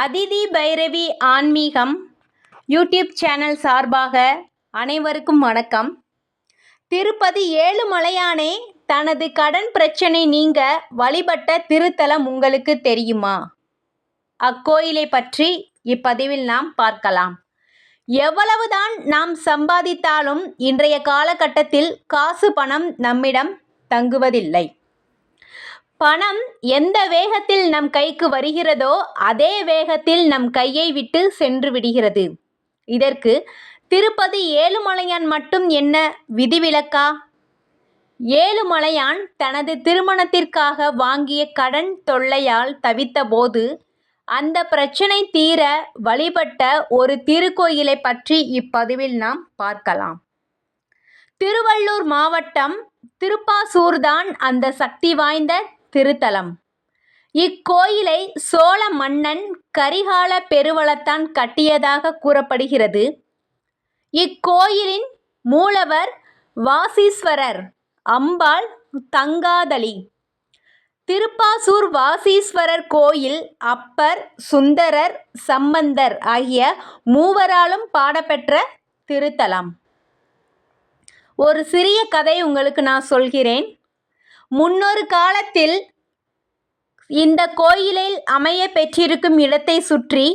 அதிதி பைரவி ஆன்மீகம் YouTube channel சார்பாக அனைவருக்கும் வணக்கம். திருப்பதி ஏழுமலையானே தனது கடன் பிரச்சனை நீங்க வழிபட்ட திருத்தலம் உங்களுக்கு தெரியுமா? அக்கோயிலை பற்றி இப்பதிவில் நாம் பார்க்கலாம். எவ்வளவுதான் நாம் சம்பாதித்தாலும் இன்றைய காலகட்டத்தில் காசு பணம் நம்மிடம் தங்குவதில்லை. பணம் எந்த வேகத்தில் நம் கைக்கு வருகிறதோ அதே வேகத்தில் நம் கையை விட்டு சென்று விடுகிறது. இதற்கு திருப்பதி ஏழுமலையான் மட்டும் என்ன விதிவிலக்கா? ஏழுமலையான் தனது திருமணத்திற்காக வாங்கிய கடன் தொல்லையால் தவித்தபோது அந்த பிரச்சனை தீர வழிபட்ட ஒரு திருக்கோயிலை பற்றி இப்பதிவில் நாம் பார்க்கலாம். திருவள்ளூர் மாவட்டம் திருப்பாசூர்தான் அந்த சக்தி வாய்ந்த திருத்தலம். இக்கோயிலை சோழ மன்னன் கரிகால பெருவளத்தான் கட்டியதாக கூறப்படுகிறது. இக்கோயிலின் மூலவர் வாசீஸ்வரர் அம்பாள் தங்காதளி. திருப்பாசூர் வாசீஸ்வரர் கோயில் அப்பர் சுந்தரர் சம்பந்தர் ஆகிய மூவராலும் பாடப்பெற்ற திருத்தலம். ஒரு சிறிய கதை உங்களுக்கு நான் சொல்கிறேன். முன்னொரு காலத்தில் இந்த கோயிலில் அமைய பெற்றிருக்கும் இடத்தை சுற்றி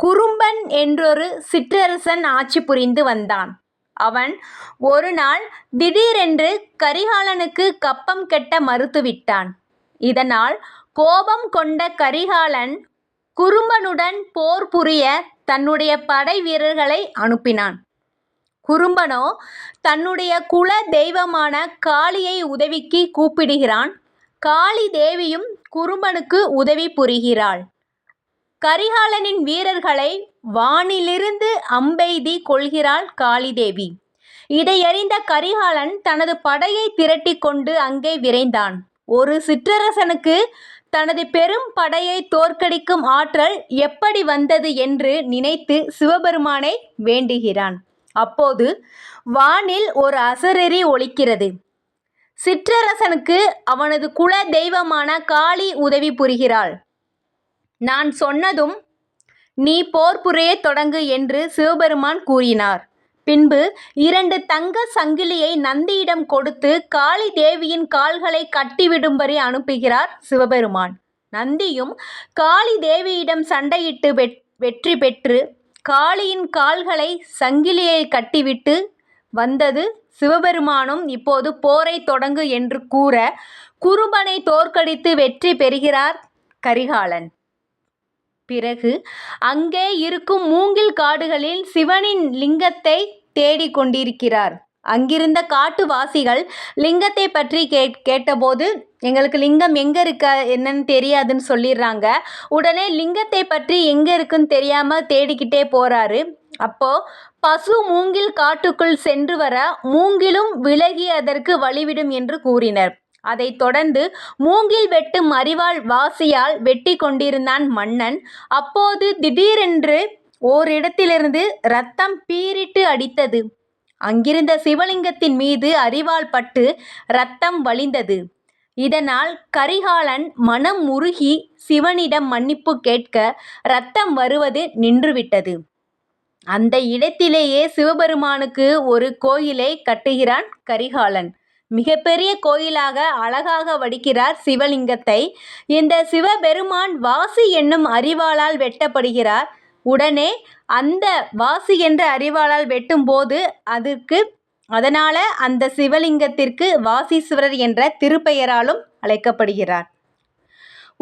குறும்பன் என்றொரு சிற்றரசன் ஆட்சி புரிந்து வந்தான். அவன் ஒரு நாள் திடீரென்று கரிகாலனுக்கு கப்பம் கெட்ட மறுத்துவிட்டான் இதனால் கோபம் கொண்ட கரிகாலன் குறும்பனுடன் போர் புரிய தன்னுடைய படை வீரர்களை அனுப்பினான். குறும்பனோ தன்னுடைய குல தெய்வமான காளியை உதவிக்கு கூப்பிடுகிறான். காளி தேவியும் குறும்பனுக்கு உதவி புரிகிறாள். கரிகாலனின் வீரர்களை வானிலிருந்து அம்பெய்தி கொள்கிறாள் காளிதேவி இதையறிந்த கரிகாலன் தனது படையை திரட்டி கொண்டு அங்கே விரைந்தான். ஒரு சிற்றரசனுக்கு தனது பெரும் படையை தோற்கடிக்கும் ஆற்றல் எப்படி வந்தது என்று நினைத்து சிவபெருமானை வேண்டுகிறான். அப்போது வானில் ஒரு அசரறி ஒலிக்கிறது. சிற்றரசனுக்கு அவனது குல தெய்வமான காளி உதவி புரிகிறாள். நான் சொன்னதும் நீ போர் புரிய தொடங்கு என்று சிவபெருமான் கூறினார். பின்பு இரண்டு தங்க சங்கிலியை நந்தியிடம் கொடுத்து காளி தேவியின் கால்களை கட்டிவிடும்படி அனுப்புகிறார் சிவபெருமான். நந்தியும் காளி தேவியிடம் சண்டையிட்டு வெற்றி பெற்று காளியின் கால்களை சங்கிலியை கட்டிவிட்டு வந்தது சிவபெருமானும் இப்போது போரை தொடங்கு என்று கூற குறும்பனை தோற்கடித்து வெற்றி பெறுகிறார் கரிகாலன். பிறகு அங்கே இருக்கும் மூங்கில் காடுகளில் சிவனின் லிங்கத்தை தேடிக் கொண்டிருக்கிறார் அங்கிருந்த காட்டுவாசிகள் லிங்கத்தை பற்றி கே கேட்டபோது எங்களுக்கு லிங்கம் எங்கே இருக்க என்னன்னு தெரியாதுன்னு சொல்லிடுறாங்க உடனே லிங்கத்தை பற்றி எங்கே இருக்குன்னு தெரியாமல் தேடிக்கிட்டே போகிறாரு அப்போது பசு மூங்கில் காட்டுக்குள் சென்று வர மூங்கிலும் விலகி அதற்கு வழிவிடும் என்று கூறினர். அதைத் தொடர்ந்து மூங்கில் வெட்டும் அறிவால் வாசியால் வெட்டி கொண்டிருந்தான் மன்னன். அப்போது திடீரென்று ஓரிடத்திலிருந்து ரத்தம் பீரிட்டு அடித்தது. அங்கிருந்த சிவலிங்கத்தின் மீது அறிவால் பட்டு ரத்தம் வழிந்தது. இதனால் கரிகாலன் மனம் உருகி சிவனிடம் மன்னிப்பு கேட்க ரத்தம் வருவது நின்றுவிட்டது. அந்த இடத்திலேயே சிவபெருமானுக்கு ஒரு கோயிலை கட்டுகிறான் கரிகாலன். மிகப்பெரிய கோயிலாக அழகாக வடிக்கிறார் சிவலிங்கத்தை. இந்த சிவபெருமான் வாசி என்னும் அறிவாளால் வெட்டப்படுகிறார். உடனே அந்த வாசி என்ற அறிவாளால் வெட்டும்போது அதற்கு அதனால் அந்த சிவலிங்கத்திற்கு வாசீஸ்வரர் என்ற திருப்பெயராலும் அழைக்கப்படுகிறார்.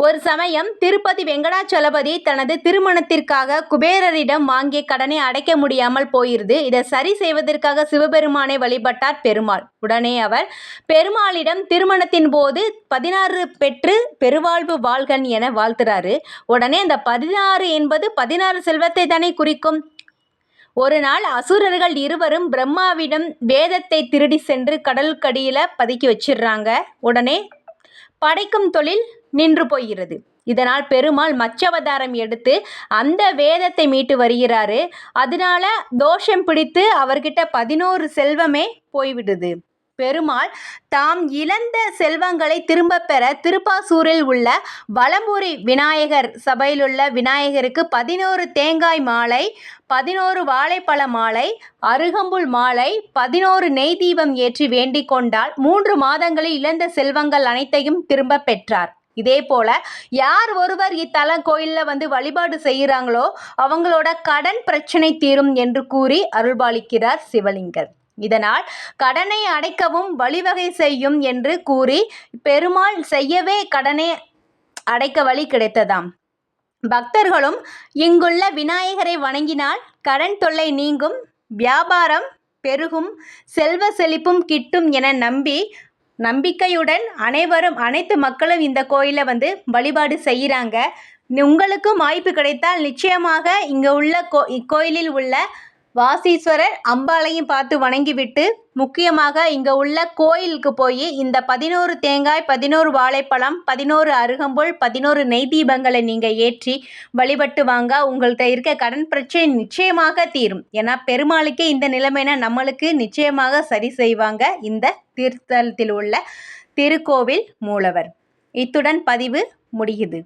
ஒரு சமயம் திருப்பதி வெங்கடாச்சலபதி தனது திருமணத்திற்காக குபேரரிடம் வாங்கிய கடனை அடைக்க முடியாமல் போயிருது. இதை சரி செய்வதற்காக சிவபெருமானை வழிபட்டார் பெருமாள். உடனே அவர் பெருமாளிடம் திருமணத்தின் போது பதினாறு பெற்று பெருவாழ்வு வாழ்கன் என வாழ்த்துறாரு. உடனே அந்த பதினாறு என்பது பதினாறு செல்வத்தை தானே குறிக்கும்? ஒரு நாள் அசுரர்கள் இருவரும் பிரம்மாவிடம் வேதத்தை திருடி சென்று கடலுக்கடியில் பதுக்கி வச்சிடுறாங்க. உடனே படைக்கும் தொழில் நின்று போகிறது. இதனால் பெருமாள் மச்சவதாரம் எடுத்து அந்த வேதத்தை மீட்டு வருகிறாரு. அதனால தோஷம் பிடித்து அவர்கிட்ட பதினோரு செல்வமே போய்விடுது. பெருமாள் தாம் இழந்த செல்வங்களை திரும்பப் பெற திருப்பாசூரில் உள்ள வலம்புரி விநாயகர் சபையிலுள்ள விநாயகருக்கு பதினோரு தேங்காய் மாலை பதினோரு வாழைப்பழ மாலை அருகம்புல் மாலை பதினோரு நெய் தீபம் ஏற்றி வேண்டிக் கொண்டால் மூன்று மாதங்களில் இழந்த செல்வங்கள் அனைத்தையும் திரும்பப் பெற்றார். இதேபோல யார் ஒருவர் இத்தல கோயிலில் வந்து வழிபாடு செய்கிறாங்களோ அவங்களோட கடன் பிரச்சனை தீரும் என்று கூறி அருள்பாலிக்கிறார் சிவலிங்கர் இதனால் கடனை அடைக்கவும் வழிவகை செய்யும் என்று கூறி பெருமாள் செய்யவே கடனை அடைக்க வழி கிடைத்ததாம். பக்தர்களும் இங்குள்ள விநாயகரை வணங்கினால் கடன் தொல்லை நீங்கும் வியாபாரம் பெருகும் செல்வ செழிப்பும் கிட்டும் என நம்பி நம்பிக்கையுடன் அனைவரும் அனைத்து மக்களும் இந்த கோயிலை வந்து வழிபாடு செய்கிறாங்க. உங்களுக்கும் வாய்ப்பு கிடைத்தால் நிச்சயமாக இங்கே உள்ள கோ இக்கோயிலில் உள்ள வாசீஸ்வரர் அம்பாளையும் பார்த்து வணங்கிவிட்டு முக்கியமாக இங்கே உள்ள கோயிலுக்கு போய் இந்த பதினோரு தேங்காய் பதினோரு வாழைப்பழம் பதினோரு அருகம்புல் பதினோரு நெய் தீபங்களை நீங்கள் ஏற்றி வழிபட்டு வாங்க. உங்கள்கிட்ட இருக்க கடன் பிரச்சனை நிச்சயமாக தீரும். ஏன்னா பெருமாளுக்கே இந்த நிலைமைனா நம்மளுக்கு நிச்சயமாக சரி செய்வாங்க இந்த தீர்த்தலத்தில் உள்ள திருக்கோவில் மூலவர். இத்துடன் பதிவு முடியுது.